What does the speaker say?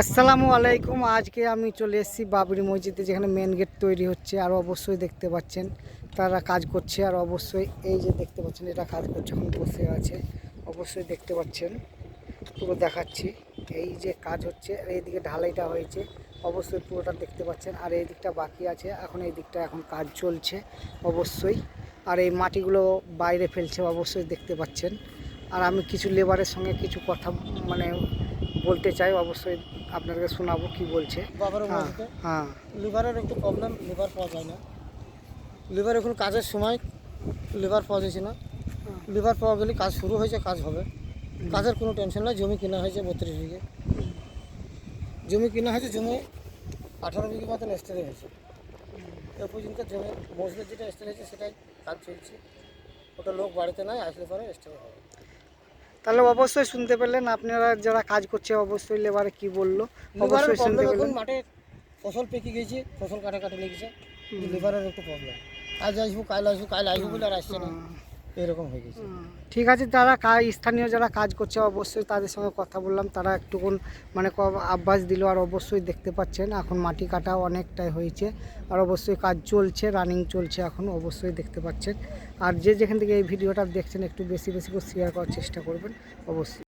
আসসালামু আলাইকুম। আজকে আমি চলে এসেছি বাবরি মসজিদে, যেখানে মেন গেট তৈরি হচ্ছে। আর অবশ্যই দেখতে পাচ্ছেন, তারা কাজ করছে। আর অবশ্যই এই যে দেখতে পাচ্ছেন এটা কাজ করছে, এখন বসে আছে। অবশ্যই দেখতে পাচ্ছেন, পুরো দেখাচ্ছি। এই যে কাজ হচ্ছে, আর এইদিকে ঢালাইটা হয়েছে। অবশ্যই পুরোটা দেখতে পাচ্ছেন। আর এই দিকটা বাকি আছে। এখন এই দিকটা এখন কাজ চলছে, অবশ্যই। আর এই মাটিগুলো বাইরে ফেলছে, অবশ্যই দেখতে পাচ্ছেন। আর আমি কিছু লেবারের সঙ্গে কিছু কথা মানে বলতে চাই, অবশ্যই আপনাদেরকে শোনাবো কি বলছে। বাবার হ্যাঁ হ্যাঁ। লিভারের একটু প্রবলেম লিভার পাওয়া যায় না। লিভার এখন কাজের সময় লিভার পাওয়া যাচ্ছে না। লিভার পাওয়া গেলে কাজ শুরু হয়েছে কাজ হবে। কাজের কোনো টেনশন নাই জমি কেনা হয়েছে বত্রিশ বিঘে। জমি কেনা হয়েছে জমি আঠারো বিঘে মতন স্টেলে হয়েছে এ পর্যন্ত জমি মসজিদের যেটা স্টেল হয়েছে সেটাই কাজ চলছে। ওটা লোক বাড়িতে নাই আসলে পরে স্টেল হবে। তাহলে অবশ্যই শুনতে পেলেন আপনারা যারা কাজ করছে অবশ্যই লেবারে কি বলল অবশ্যই শুনতে পেলেন। মাঠে ফসল পেকে গেছে ফসল কাটা কাটা লেগেছে। লেবারের একটু প্রবলেম আজ আসব কাল আসব কাল আসব বলে আর আসছে না। এরকম হয়ে গেছে। ঠিক আছে তারা স্থানীয় যারা কাজ করছে অবশ্যই তাদের সঙ্গে কথা বললাম। তারা একটুকুন মানে ক- আভাস দিল আর অবশ্যই দেখতে পাচ্ছেন এখন মাটি কাটা অনেকটাই হয়েছে। আর অবশ্যই কাজ চলছে রানিং চলছে এখন অবশ্যই দেখতে পাচ্ছেন। আর যে যেখান থেকে এই ভিডিওটা দেখছেন একটু বেশি বেশি করে শেয়ার করার চেষ্টা করবেন অবশ্যই।